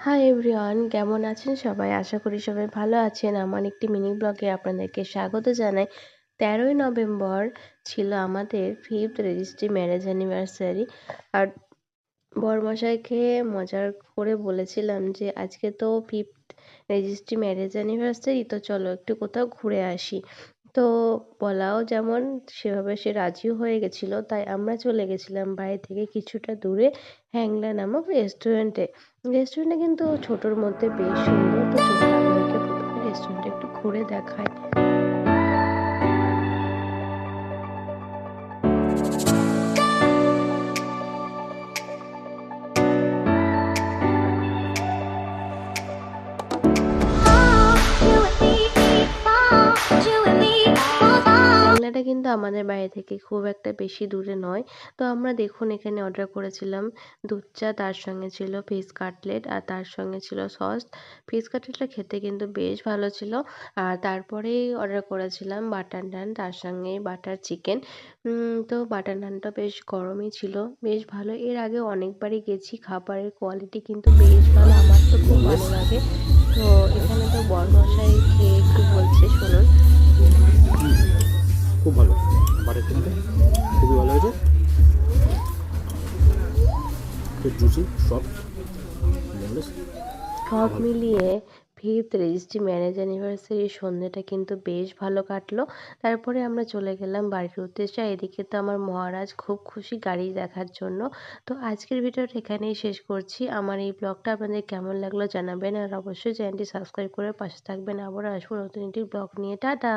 Hi everyone কেমন আছেন সবাই? আশা করি সবাই ভালো আছেন। আমার একটি মিনি ব্লগে আপনাদেরকে স্বাগত জানাই। তেরোই নভেম্বর ছিল আমাদের ফিফথ রেজিস্ট্রি ম্যারেজ অ্যানিভার্সারি আর বরমশাইকে মজার করে বলেছিলাম যে, আজকে তো ফিফথ রেজিস্ট্রি ম্যারেজ অ্যানিভার্সারি তো চলো একটু কোথাও ঘুরে আসি। তো বলাও যেমন সেভাবে সে রাজিও হয়ে গেছিল, তাই আমরা চলে গেছিলাম বাড়ি থেকে কিছুটা দূরে হ্যাংলা নামক রেস্টুরেন্টে রেস্টুরেন্টে কিন্তু ছোটোর মধ্যে বেশ সুন্দর তো রেস্টুরেন্টে একটু ঘুরে দেখায়। বাংলাটা কিন্তু আমাদের বাড়ি থেকে খুব একটা বেশি দূরে নয়। তো আমরা দেখুন এখানে অর্ডার করেছিলাম দুধ চা তার সঙ্গে ছিল ফিস কাটলেট আর তার সঙ্গে ছিল সস ফিস কাটলেটটা খেতে কিন্তু বেশ ভালো ছিল। আর তারপরেই অর্ডার করেছিলাম বাটার নান তার সঙ্গে বাটার চিকেন তো বাটার নানটা বেশ গরমই ছিল বেশ ভালো। এর আগে অনেকবারই গেছি খাবারের কোয়ালিটি কিন্তু বেশ ভালো আমার তো খুব ভালো লাগে। তো এখানে তো বরমশাই খেয়ে একটু বলছে শুনুন। খুব ভালো। বাটার চিকেনটা খুবই ভালো হয়েছে। খুব জুসি সব মিলিয়ে ফিফথ রেজিস্ট্রি ম্যারেজ অ্যানিভার্সারির সন্ধ্যেটা কিন্তু বেশ ভালো কাটলো। তারপরে আমরা চলে গেলাম বাড়ির উদ্দেশ্যে। এদিকে তো আমার মহারাজ খুব খুশি গাড়ি দেখার জন্য। তো আজকের ভিডিওটা এখানেই শেষ করছি। আমার এই ব্লগটা আপনাদের কেমন লাগল জানাবেন। আর অবশ্যই চ্যানেলটি সাবস্ক্রাইব করে পাশে থাকবেন। আবার আসব নতুন একটি ব্লগ নিয়ে। টাটা!